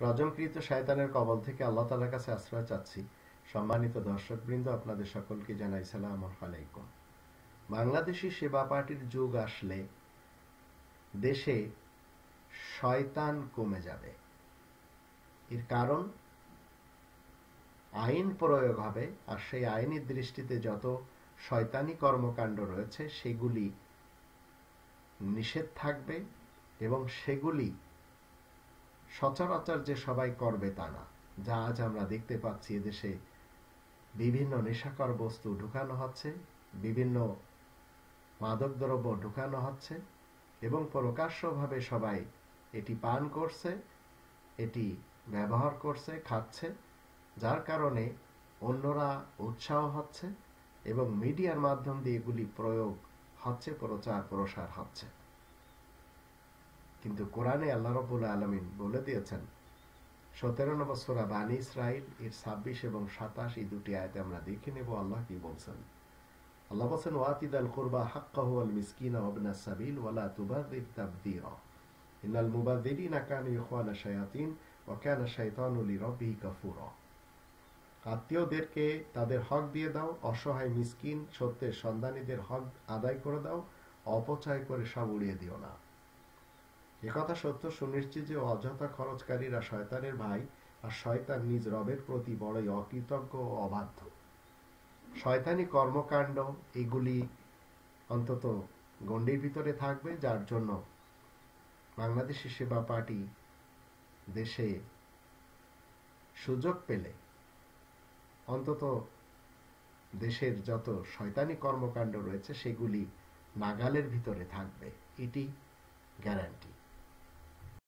রজমকৃত শয়তানের কবল থেকে আল্লাহ তালার কাছে আশ্রয় চাচ্ছি। সম্মানিত দর্শক বৃন্দ আপনাদের সকলকে জানাই সালাম আলাইকুম। বাংলাদেশি সেবা পার্টির যুগ আসলে দেশে শয়তান কমে যাবে। এর কারণ আইন প্রয়োগ হবে আর সেই আইনের দৃষ্টিতে যত শয়তানি কর্মকাণ্ড রয়েছে, সেগুলি নিষেধ থাকবে এবং সেগুলি সচরাচর যে সবাই করবে তা না। যা আজ আমরা দেখতে পাচ্ছি এদেশে বিভিন্ন নেশাকর বস্তু ঢুকানো হচ্ছে, বিভিন্ন মাদকদ্রব্য ঢুকানো হচ্ছে এবং প্রকাশ্যভাবে সবাই এটি পান করছে, এটি ব্যবহার করছে, খাচ্ছে, যার কারণে অন্যরা উৎসাহ হচ্ছে এবং মিডিয়ার মাধ্যম দিয়ে এগুলি প্রয়োগ হচ্ছে প্রচার প্রসার হচ্ছে। কিন্তু কোরআনে আল্লাহ রবুল আলমিন বলে দিয়েছেন, সতেরো নম্বর সোরা বানী ইসরাইল এর ছাব্বিশ এবং সাতাশ এই দুটি আয়তে আমরা দেখে নেব আল্লাহ কি বলছেন। আল্লাহ বলছেন ওয়াতিদ আল কুরবা হাক্কাহু আল মিসকিনা ওয়াবনা সাবিল ওয়ালা তুবাযির তাবযীরা ইন্নাল মুবাযযিরিনা কানু ইখওয়ানা শায়াতিন ওয়া কানা শাইতানু লিরাব্বিহি কাফুরা। আত্মীয়দেরকে তাদের হক দিয়ে দাও, অসহায় মিসকিন সত্যের সন্ধানীদের হক আদায় করে দাও, অপচয় করে সব উড়িয়ে দিও না। একথা সত্য, সুনিশ্চিত যে অযথা খরচকারীরা শয়তানের ভাই আর শয়তান নিজ রবের প্রতি বড়ই অকৃতজ্ঞ ও অবাধ্য। শয়তানি কর্মকাণ্ড, এগুলি অন্তত গণ্ডির ভিতরে থাকবে, যার জন্য বাংলাদেশি সেবা পার্টি দেশে সুযোগ পেলে অন্তত দেশের যত শয়তানি কর্মকাণ্ড রয়েছে, সেগুলি নাগালের ভিতরে থাকবে। এটি গ্যারান্টি